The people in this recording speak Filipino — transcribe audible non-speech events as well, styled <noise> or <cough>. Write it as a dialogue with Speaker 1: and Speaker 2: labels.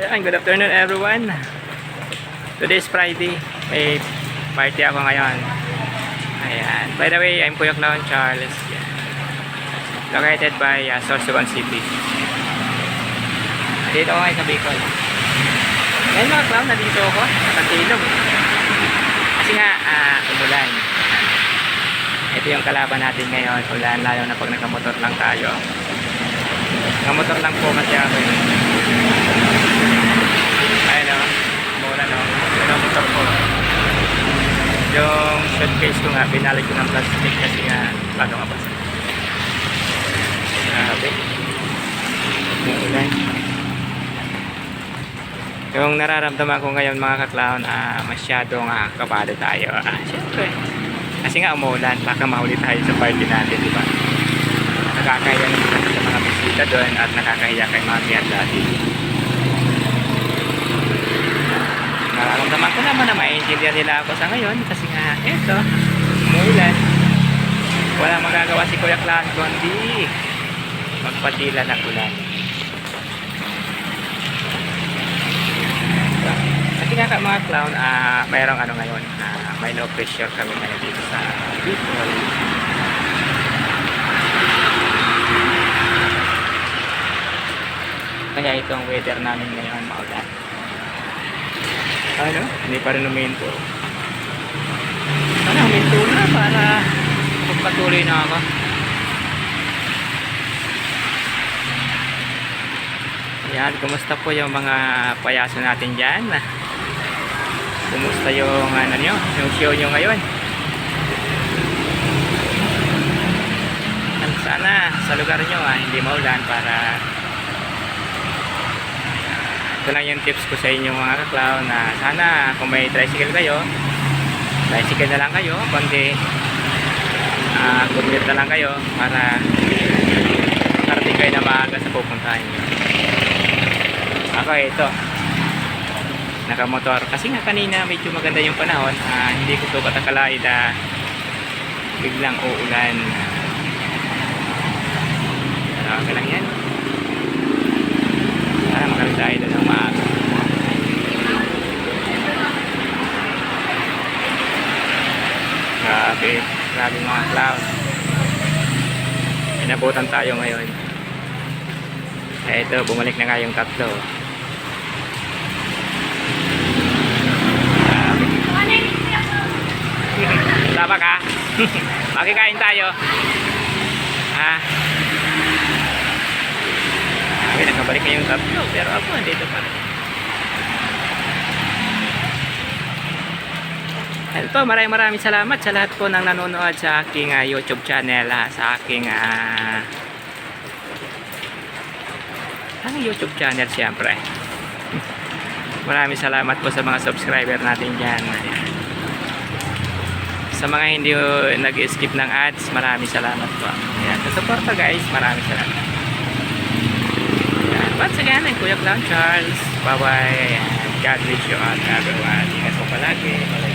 Speaker 1: Ayan, good afternoon everyone. Today is Friday. May party ako ngayon. Ayan. By the way, I'm Kuya Clown Charles. Yan. Located by uh, Sorsogon City. Dito ako ngayon sa Bicol. Ngayon mga clown, nandito ako. Nakatilong. Kasi nga, ah, umulan. Ito yung kalaban natin ngayon. Ulan, lalo na pag nakamotor lang tayo. Nakamotor lang po kasi ako eh. Ayun o. Mura no. Ito ang motor ko. Yung suitcase ko nga, binalik ko ng plastic kasi nga bago nga basa. Grabe. Yung ulan. Yung nararamdaman ko ngayon mga kaklawn, ah, masyadong ah, kabado tayo. Ah, syempre. Kasi nga umuulan, baka mahuli tayo sa party natin, di ba? Nakakahiya naman sa mga bisita doon at nakakahiya kay mami at daddy. Nararamdaman ko na maintindihan nila ako sa ngayon kasi nga, eto, umuulan. Wala magagawa si Kuya Clan kundi magpatila ng ulan. Kasi nga ka mga clown, ah mayroong ano ngayon, ah may low pressure kami ngayon dito sa Bicol. Kaya ito ang weather namin ngayon, maulan. Ano? Hindi pa rin uminto. Sana uminto na para magpatuloy na ako. Yan, kumusta po yung mga payaso natin dyan? Kumusta yung ano nyo, yung show nyo ngayon? At Sana sa lugar nyo ah, hindi maulan para ito lang yung tips ko sa inyo mga kaklaw na sana kung may tricycle kayo tricycle na lang kayo kundi uh, commute na lang kayo para karating kayo na maaga sa pupuntahan nyo. Ako ito. Nakamotor. Kasi nga kanina medyo maganda yung panahon ah, hindi ko to katakalain na biglang uulan. Pero okay lang yan para makalit tayo doon ng maaga grabe grabe mga cloud inabutan tayo ngayon eh ito bumalik na nga yung tatlo Tama ka? <laughs> Makikain tayo. Ha? Sabi, nakabalik na yung tatlo. Pero ako, andito pa rin. Ito, maraming maraming salamat sa lahat po ng nanonood sa aking ah, YouTube channel, ah, sa aking ah, ang YouTube channel siyempre. <laughs> Maraming salamat po sa mga subscriber natin dyan. Sa mga hindi uh, nag-skip ng ads, maraming salamat po. Ayan. Sa suporta guys, maraming salamat. Ayan. Once again, I'm Kuya Clown Charles. Bye-bye. God bless you all everyone. Ingat po palagi.